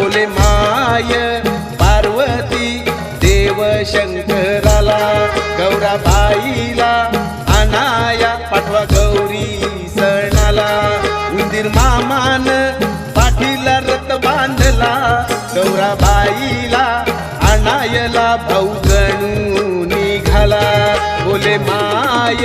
बोले माय पार्वती देव शंकराला गौराबाईला अनाया पाठवा गौरी सणाला. उंदीर मामान पाठीला रथ बांधला गौराबाईला अनायला भाऊ गणू निघाला. बोले माय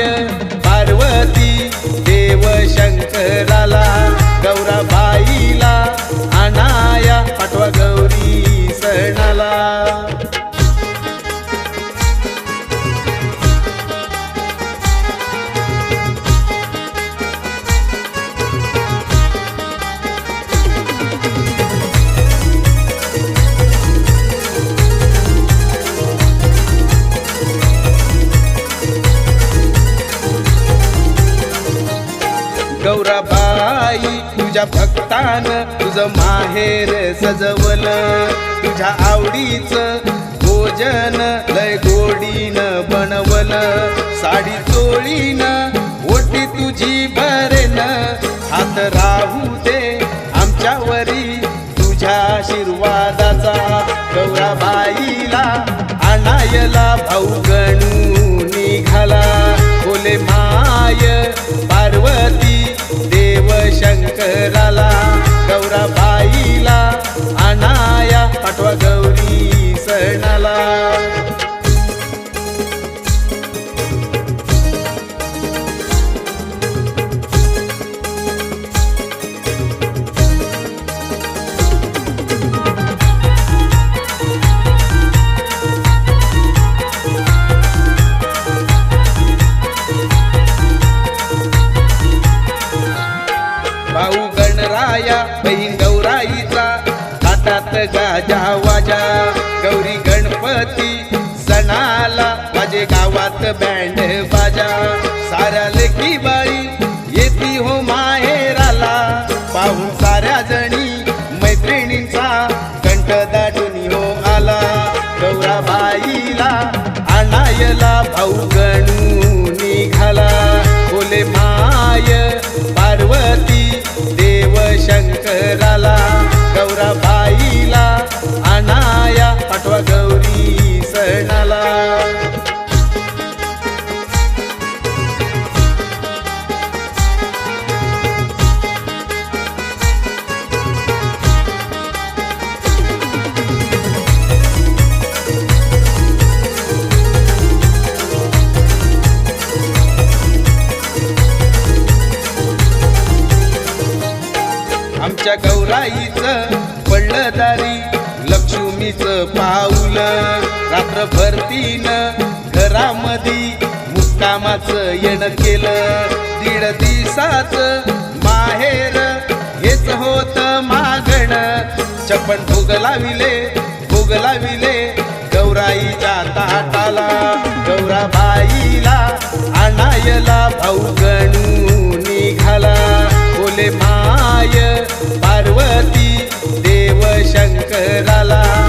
गौराबाई तुझ्या भक्तान तुझं माहेर सजवलं. तुझ्या आवडीचं. भोजन लय गोडीन बनवल. साडी चोळीन ओटी तुझी भरेन. हात राहू दे आमच्यावरी तुझ्या आशीर्वादाचा गौराबाईला आणायला भाऊ गणू निघाला. बोले माय पार्वती देव शंकराला गौराबाई बहीण गौराईचा हातात गाजा वाजा. गौरी गणपती सणाला माझे गावात बँड बाजा. साऱ्या लेखी बाई येती हो माहेराला. पाहून साऱ्या जणी मैत्रिणींचा कंठ दाटून हो आला. गौराबाईला आणायला भाऊ गणू. आमच्या गौराईचं पडलं दारी लक्ष्मीचं पाऊल. रात्र भरतीन घरामधी मुक्कामाचं येणं केलं. दीड दिवसाचं माहेर हेच होत मागण. चपण भोग लाविले भोग लाविले गौराईच्या ताटाला. गौराबाईला आणायला भाऊ गणू निघाला. बोले पार्वती देव शंकराला.